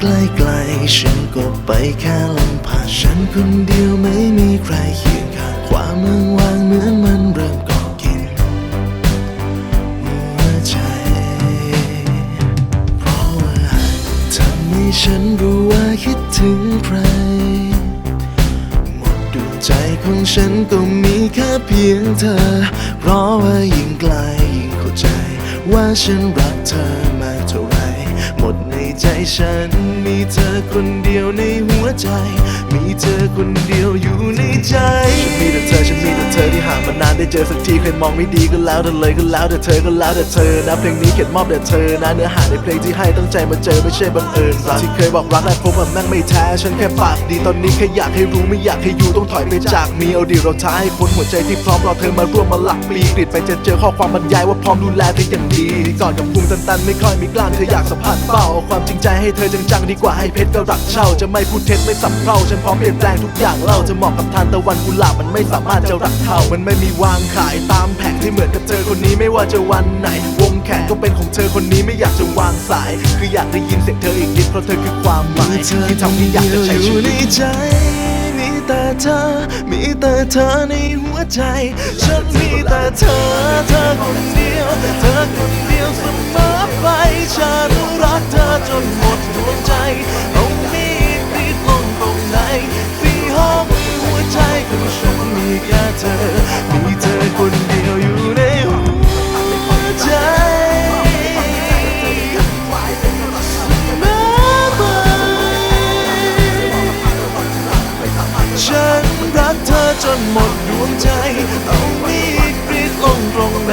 ใกล้ๆฉันก็ไปแค่ลำพังฉันคนเดียวไม่มีใครเคียงข้างความเมืองวางเหมือนมันเริ่มก่อกินหัวใจ เพราะว่าทำให้ฉันรู้ว่าคิดถึงใคร หมดดวงใจของฉันก็มีแค่เพียงเธอ เพราะว่ายิ่งไกลยิ่งเข้าใจ ว่าฉันรักเธอ ฉัน มีเธอคนเดียวในหัวใจ มีเธอคนเดียวอยู่ในใจฉันมีแต่เธอฉันมี ธอที่ห่างมานานได้เจอสักทีใครมองไม่ดีก็แล้วแต่เลยก็แล้วแต่เธอก็แล้วแต่เธอนะเพลงนี้เขียนมอบแต่เธอนะเนื้อหาในเพลงที่ให้ตั้งใจมาเจอไม่ใช่บังเอิญรักที่เคยบอกรักและพบมันแม่งไม่แท้ฉันแค่ปากดีตอนนี้แค่อยากให้รู้ไม่อยากให้อยู่ต้องถอยไปจากมีเอาดีเราท้ายคนหัวใจที่พร้อมรอเธอมาร่วมมาหลักปีกริดไปจะเจอข้อความบรรยายว่าพร้อมดูแลเธออย่างดีก่อนกับภูมิตันๆไม่ค่อยมีกล้ามเธออยากสัมผัสเป้าเอาความจริงใจให้เธอจังๆดีกว่าให้เพชรก็รักเช่าจะไม่พูดเท็จไม่สับเพร่าฉันพร้อมเปลี่ยนแปลงทุกอย่างเล่าจะเหมาะกับทานตะวันกุหลาบมันไม่สามารถจะรักเท่ามันไม่มีวางขายตามแผงที่เหมือนกับเธอคนนี้ไม่ว่าจะวันไหน วงแขนก็เป็นของเธอคนนี้ไม่อยากจะวางสาย คืออยากได้ยินเสียงเธออีกนิดเพราะเธอคือความหมายที่ทำให้อยากจะใช้ชีวิตมีแต่เธอ มีแต่เธอในหัวใจ ฉันมีแต่เธอ เธอคน วงใจ เอามีดกรีดลงตรงไหน